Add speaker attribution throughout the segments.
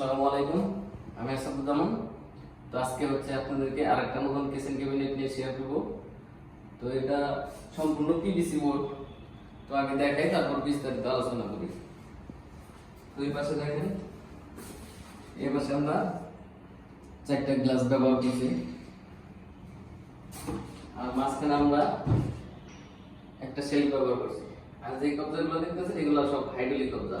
Speaker 1: আসসালামু আলাইকুম। আমি আসাদুজ্জামান তো আজকে হচ্ছে আপনাদেরকে আরেকটা নতুন কিচেন ক্যাবিনেট নিয়ে শেয়ার করব। তো এটা সম্পূর্ণ পিভিসি বোর্ড তো আগে দেখাই, তারপর বিস্তারিত আলোচনা করি। তো এই পাশে দেখেন, এই পাশে আমরা চারটা গ্লাস ব্যবহার করছি। আর মাঝখানে আমরা একটা শেল ব্যবহার করছি। আর যে কবজাগুলো দেখতেছেন, এগুলো সব হাইড্রোলিক কবজা।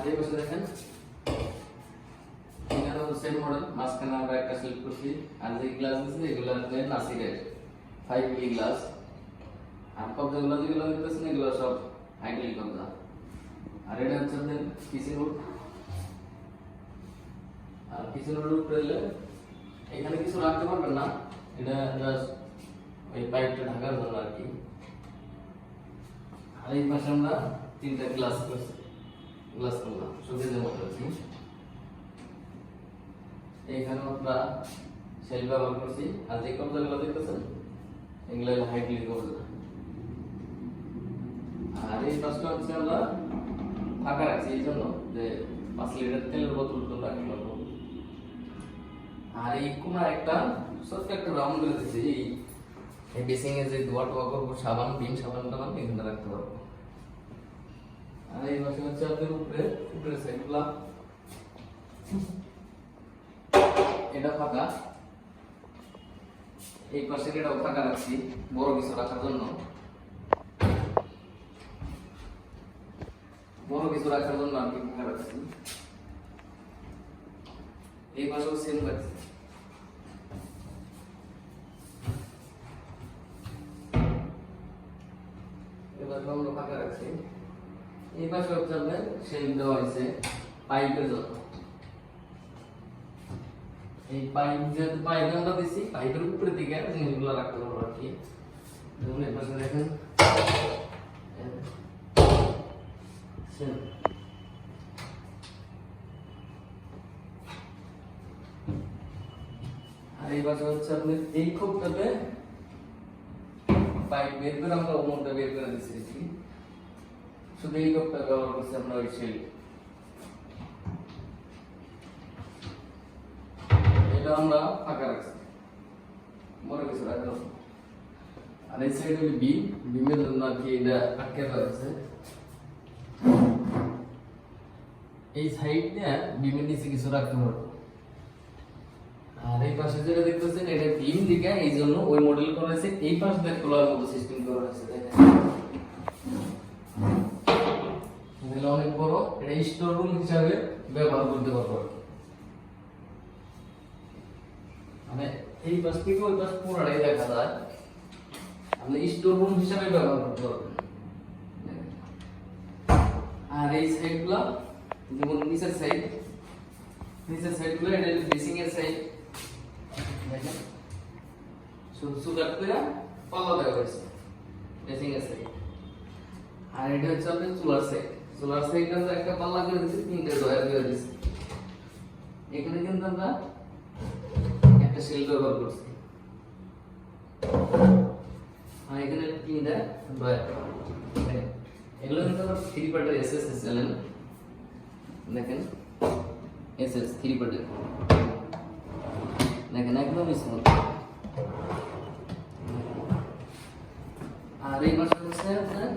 Speaker 1: আর এই পাশে দেখেন এখানে হচ্ছে মডেল মাঝখানে আমরা একটা সিলেক্ট করছি, আর যে গ্লাস দিচ্ছি এগুলো হচ্ছে নাসিরের ফাইভ মিলি গ্লাস আর কবজাগুলো যেগুলো দেখতেছেন, এগুলো সব হাইড্রোলিক কবজা আর এটা হচ্ছে আপনার কিচেন রুট আর কিচেন উপরে এলে এখানে কিছু রাখতে পারবেন না, এটা জাস্ট ওই পাইপটা ঢাকার জন্য আর কি। আর এই পাশে আমরা তিনটা গ্লাস করছি। গ্লাস করলাম সুবিধা মতো কি এইখানে আমরা সেল ব্যবহার করছি। আর যে কবজাগুলো দেখতেছেন, এগুলো হাইটলি কবজা। আর এই পাশটা হচ্ছে আমরা ফাঁকা রাখছি, এই জন্য যে পাঁচ লিটার তেলের বোতল তো রাখতে পারব আর এই কোনা একটা ছোট্ট একটা রাউন্ড করে দিচ্ছি এই বেসিং যে ধোয়া টোয়া করব, সাবান বিন সাবান টাবান এখানে রাখতে পারব। আর হচ্ছে আপনার উপরে উপরে সাইডগুলা এটা ফাঁকা। এই পাশে এটাও ফাঁকা রাখছি, বড় কিছু রাখার জন্য। বড় কিছু রাখার জন্য কি ফাঁকা রাখছি। এই পাশেও সেম রাখছি। এবার আমরা ফাঁকা রাখছি। এই পাশে হচ্ছে আপনার দেওয়া হয়েছে পাইপের জন্য এই পাইপ যেহেতু পাইপে আমরা দিচ্ছি পাইপের উপরে দিকে জিনিসগুলো রাখতে পারব আর কি। যেমন এই পাশে দেখেন। এই পাশে হচ্ছে আপনার এই খোপটাতে পাইপ বের করে আমরা ওমরটা বের করে দিচ্ছি এই কপটা ব্যবহার এটা আমরা ফাঁকা রাখছি। কিছু রাখলাম আর এই সাইড হলো বিম বিমের এটা আটকে রয়েছে এই সাইড বিমের নিচে কিছু রাখতে পারব আর এই পাশে যেটা দেখতেছেন, এটা বিম দিকে এই জন্য ওই মডেল করা হয়েছে। এই পাশ দিয়ে খোলার মতো সিস্টেম করা হয়েছে, দেখেন এগুলো অনেক বড় এটা স্টোর রুম হিসাবে ব্যবহার করতে পারব। মানে এই পাশ থেকে ওই পাশ পুরোটাই দেখা যায়। আপনি স্টোর রুম হিসাবে ব্যবহার করতে পারবেন আর এই সাইডগুলো যেমন নিচের সাইড নিচের সাইডগুলো এটা বেসিং এর সাইড দেখেন করে পাল্লা দেওয়া হয়েছে বেসিং এর সাইড আর এটা হচ্ছে আপনার চুলার সাইড আমরা একটা পাল্লা করে দিচ্ছি তিনটে ডয়ার দিয়ে দিচ্ছি এখানে কিন্তু আমরা একটা সেল ব্যবহার করছি। আর এখানে তিনটা ডয়ার এগুলো কিন্তু আমরা থ্রি পার্টের এস এস এস এলেন দেখেন এস এস থ্রি পার্টের দেখেন, একদম স্মুথ আর এই মাসে হচ্ছে আপনার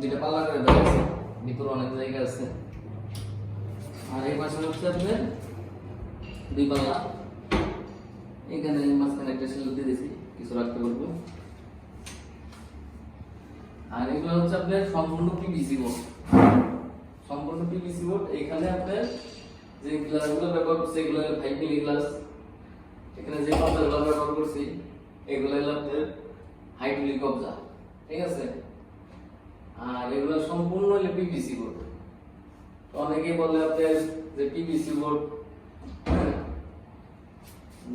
Speaker 1: দুইটা পাল্লা করে দেওয়া আছে ভিতরে অনেক জায়গা আছে। আর এই মাসে হচ্ছে আপনার দুই পাল্লা। এখানে মাঝখানে একটা সেল দিয়ে দিয়েছি কিছু রাখতে পারব আর এগুলো হচ্ছে আপনার সম্পূর্ণ পিভিসি বোর্ড সম্পূর্ণ পিভিসি বোর্ড এখানে আপনার যে গ্লাসগুলো ব্যবহার করছি, এগুলো ফাইভ মিলি গ্লাস এখানে যে পাতাগুলো ব্যবহার করছি, এগুলো হলো কবজা। ঠিক আছে? আর এগুলো সম্পূর্ণ হলো পিভিসি বোর্ড অনেকেই বলে আপনার যে পিভিসি বোর্ড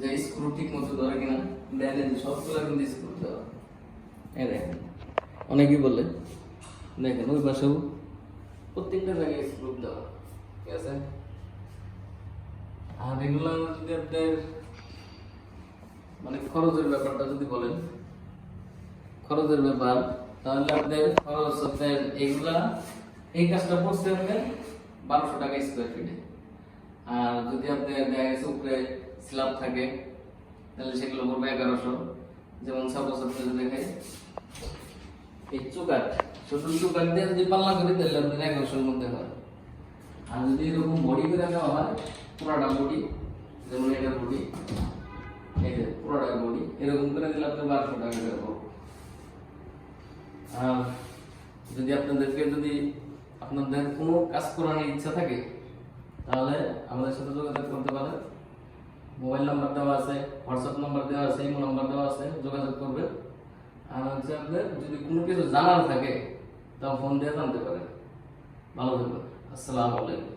Speaker 1: যে স্ক্রু ঠিক মতো ধরে কিনা, দেন সবগুলো কিন্তু স্ক্রু দেওয়া। এই দেখেন, অনেকেই বলে, দেখেন ওই পাশেও প্রত্যেকটা জায়গায় স্ক্রু দেওয়া, ঠিক আছে? আর এগুলো যদি আপনার মানে খরচের ব্যাপারটা যদি বলেন, খরচের ব্যাপার তাহলে আপনার খরচ আপনার এগুলা, এই কাজটা পড়ছে আপনার বারোশো টাকা স্কোয়ার ফিটে আর যদি আপনার দেখা গেছে উপরে স্ল্যাব থাকে, তাহলে সেগুলো পড়বে এগারোশো। যেমন সাপোজ আপনার দেখাই, এই চুকাট, ছোট চুকাট দিয়ে যদি পাল্লা করি, তাহলে আপনার এগারোশোর মধ্যে হয়। আর যদি এরকম বডি করে দেওয়া হয়, পুরাটা বডি, যেমন এটার বডি, এই যে পুরোটা বডি, এরকম করে দিলে আপনি বারোশো টাকা করে যদি আপনাদেরকে যদি আপনাদের কোনো কাজ করানোর ইচ্ছা থাকে, তাহলে আমাদের সাথে যোগাযোগ করতে পারেন। মোবাইল নাম্বার দেওয়া আছে হোয়াটসঅ্যাপ নাম্বার দেওয়া আছে, ইমো নাম্বার দেওয়া আছে, যোগাযোগ করবেন। আর হচ্ছে আপনার যদি কোনো কিছু জানার থাকে, তাও ফোন দিয়ে জানতে পারেন। ভালো থাকবেন। আসসালামু আলাইকুম।